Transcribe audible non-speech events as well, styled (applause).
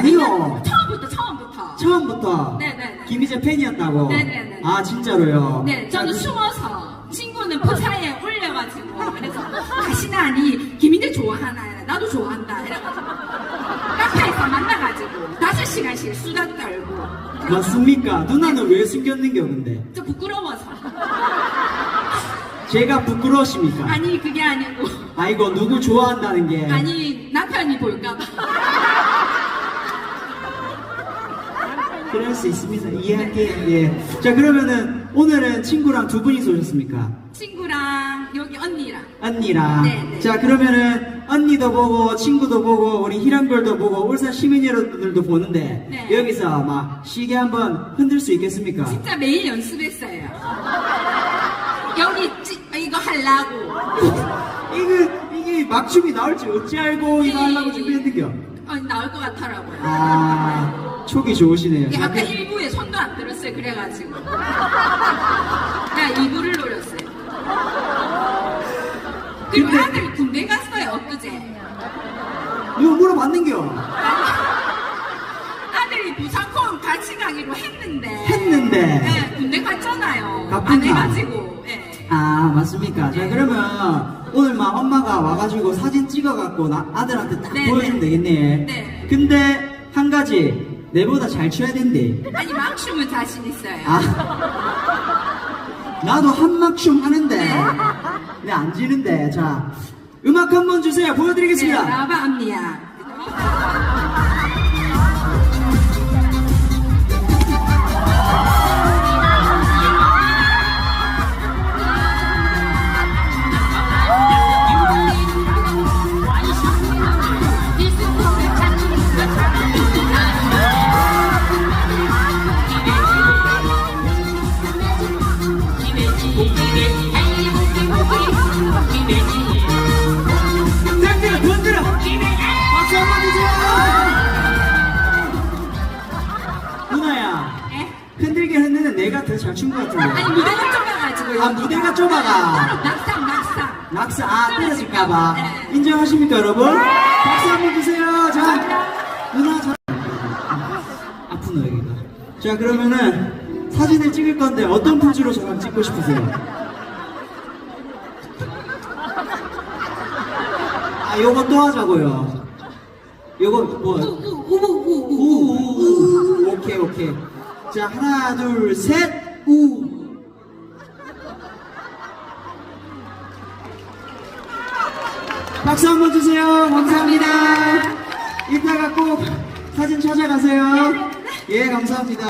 아니요. 처음부터 처음부터. 처음부터 네네네. 김희재 팬이었다고. 네네네. 아 진짜로요. 네, 저는 자, 숨어서 친구는 포차에 올려가지고 그래서 가시나니 김인재 좋아하나 나도 좋아한다 이래가지고 카페에서 만나가지고 다섯 시간씩 수다 떨고 맞습니까? 누나는 왜 숨겼는겨 근데? 저 부끄러워서 제가 부끄러우십니까? 아니 그게 아니고 아이고 누구 좋아한다는 게. 아니 남편이 볼까봐 그럴 수 있습니다. 이해할게요. 예. 자 그러면은 오늘은 친구랑 두 분이서 오셨습니까? 친구랑 여기 언니랑 언니랑. 네, 네. 자 그러면은 언니도 보고 친구도 보고 우리 희랑별도 보고 울산 시민 여러분들도 보는데 네. 여기서 막 시계 한번 흔들 수 있겠습니까? 진짜 매일 연습했어요 여기 찌, 이거 하려고 (laughs) 이게 막춤이 나올지 어찌 알고 이거 하려고 준비했는겨? 어, 나올 것 같더라고요 아 촉이 좋으시네요. 예, 자, 아까 그- 일부에 손도 안 들었어요. 그래가지고. 나 이부를 노렸어요. 그리고 근데- 아들 군대 갔어요, 엊그제. 이거 물어봤는겨? 아들이 부산 콘 같이 가기로 했는데. 했는데. 네, 군대 갔잖아요. 안 해가지고. 예. 아 맞습니까? 자 그러면 오늘 막 엄마가 와가지고 사진 찍어갖고 나 아들한테 딱 네, 보여주면 네. 되겠네. 네. 근데 한 가지 내보다 잘 춰야 된대. 아니, 막춤은 자신 있어요. 아 나도 한막춤 하는데 네. 내 안 지는데 자 음악 한 번 주세요 네, 보여드리겠습니다. 라바암니아. 흔들어 흔들어 박수 한번 주세요. 누나야 예? 흔들게 흔드는 내가 더 잘 춘 것 같은데. 아니, 무대가 좁아가지고. 아. 무대가 좁아가. 낙상, 낙상. 낙사 아 떨어질까봐 네. 인정하십니까 여러분? 박수 한번 주세요 자 누나 자 아프노 여기가 자 그러면은 사진을 찍을 건데 어떤 포즈로 저랑 찍고 싶으세요? 아 요거 또 하자고요 요거 뭐 우우우우 오케이 오케이 자 하나 둘셋우 박수 한 번 주세요. 감사합니다. 이따가 꼭 사진 찾아가세요. 예, 감사합니다.